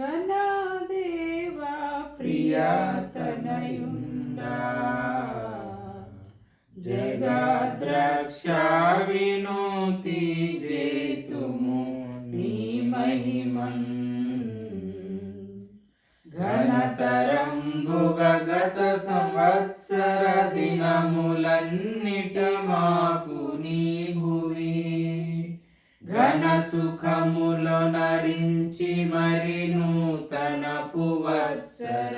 కనాదేవా ప్రియతనయుండా. జగద్రక్ష వినోతి జేతుము నీ మహిమన్. ఘనతరంబుగ గత సంవత్సర దినములన్నిట మాకు నీ భువి ఘన సుఖములో నరించి మరి నూతనపు వత్సరమొసగినందున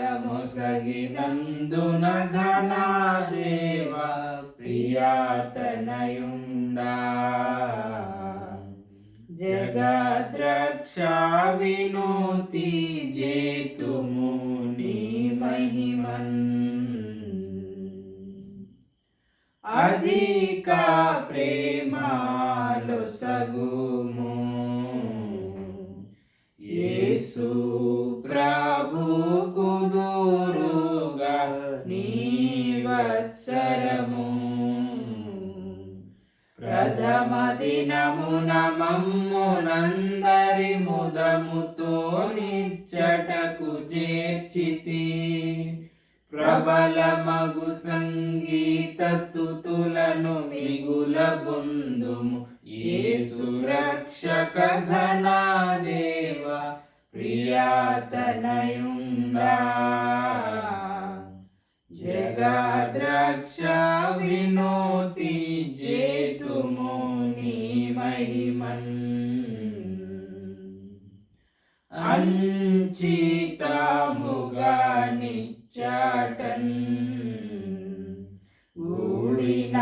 ఘన దేవ ప్రియాతనయుండా. జగద్రక్ష వినోతి జేతుము నీ మహిమన్. అధిక ప్రేమ దినమున మమ్మునందరి ముదముతో నిచ్చటకు చేర్చితి. ప్రబల మగు సంగీత స్థుతులను మిగుల బొందుము ఏ సురక్షక ఘనాదేవ ప్రియాతనయుండా. జగద్రక్ష వినోతి జేతుము అంచితముగా నిచ్చటన్ ఊడిన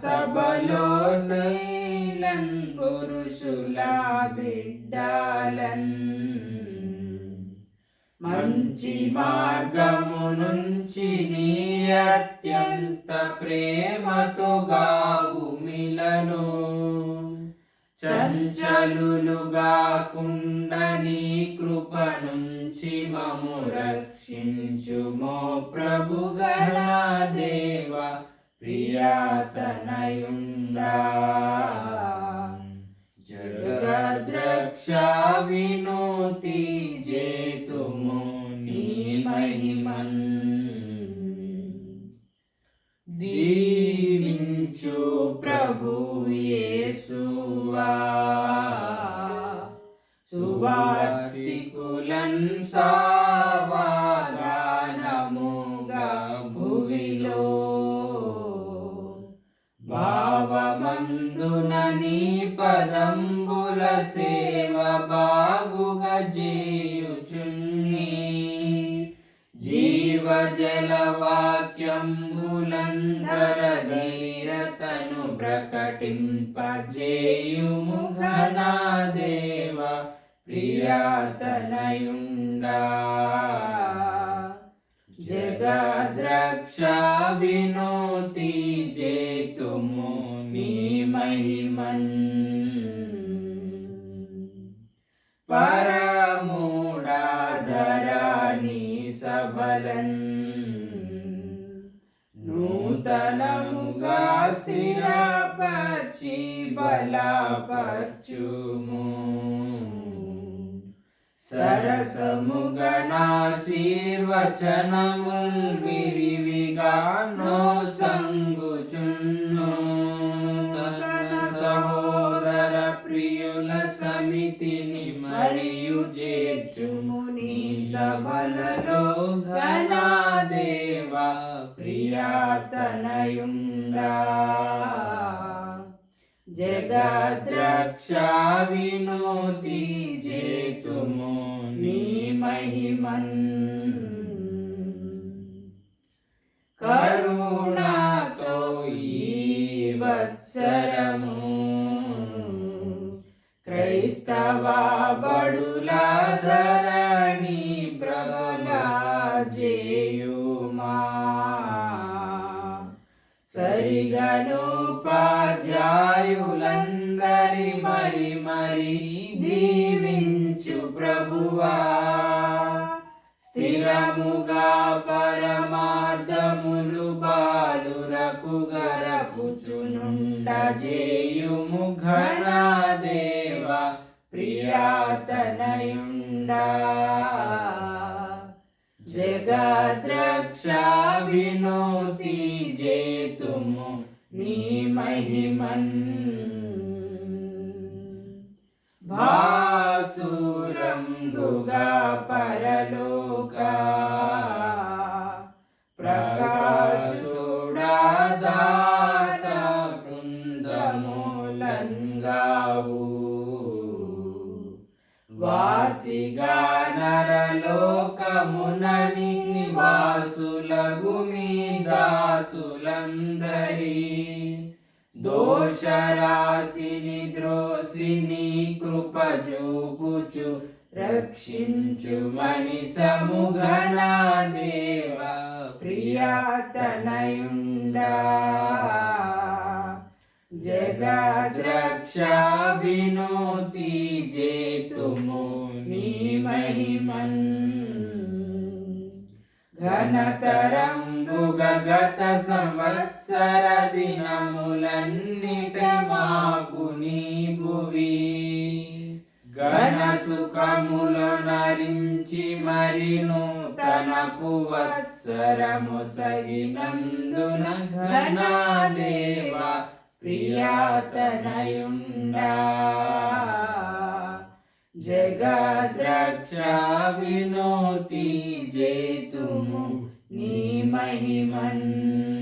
సభలో శైలన్ పురుషుల బిడ్డాలన్ మంచి మార్గము నుంచి నీ అత్యంత ప్రేమతో గావుమిలను. చంచలులుగా కుండని కృప నుంచి మము రక్షించుమో ప్రభు దేవ ప్రియాతనయుండా. జగద్రక్ష విను సువార్తికులన్ సావాదానముగా భువిలో. భావమందున నీ పదంబుల సేవ బాగుగా చేయుచున్నీ. జీవ జల వాక్యంబులందర ధీరతను ప్రకటింపజేయుము ఘనా దేవ ప్రియాతనయుండా. జగద్రక్ష వినోతి జేతుము నీ మహిమన్. పరమూడాధరాని సబలన్ నూతనముగా స్థిరపర్చి బలపర్చుము. సరసముగనాశీర్వచనముల్ విరివిగా నో సంగుచున్ను తన సహోదర ప్రియుల సమితిని మరియు చేర్చుము నీ సభలలో ఘనా దేవ ప్రియాతనయుండా జగద్రక్ష వినోతి జేతుము నీ మహిమన్. కరుణాతో ఈ వత్సరము క్రైస్తవ బడుల ధరణి ప్రబల చేయుమా సరిగను ఆయులందరి మరి మరి దీవించు ప్రభువా. స్థిరముగా పరమార్థములు బాలురకు గరపుచునుండ జేయుము దేవ ప్రియాతనయుండా. జగద్రక్ష వినోతి జేతుము నీ మహిమన్ భాసురంబుగా పరలోక. ప్రకాశుడా దాస వాసిగా నరలోకమునని నివాసులగు మీ దాసులందరి. దోషరాశిని ద్రోసిని కృప చూపుచు రక్షించు మణి సముగనా దేవ ప్రియాతనయుండా. జగద్రక్షా వినోతి జేతుము నీ మహిమన్ ఘనతరంబుగత సంవత్సర దినములన్నిట మాకు నీ భువి ఘన సుఖములు నరించి మరి నూతనపు వత్సరము సగినందున ఘనా దేవ ప్రియాతనయుండా జగద్రక్ష వినోతి జేతుము నీ మహిమన్.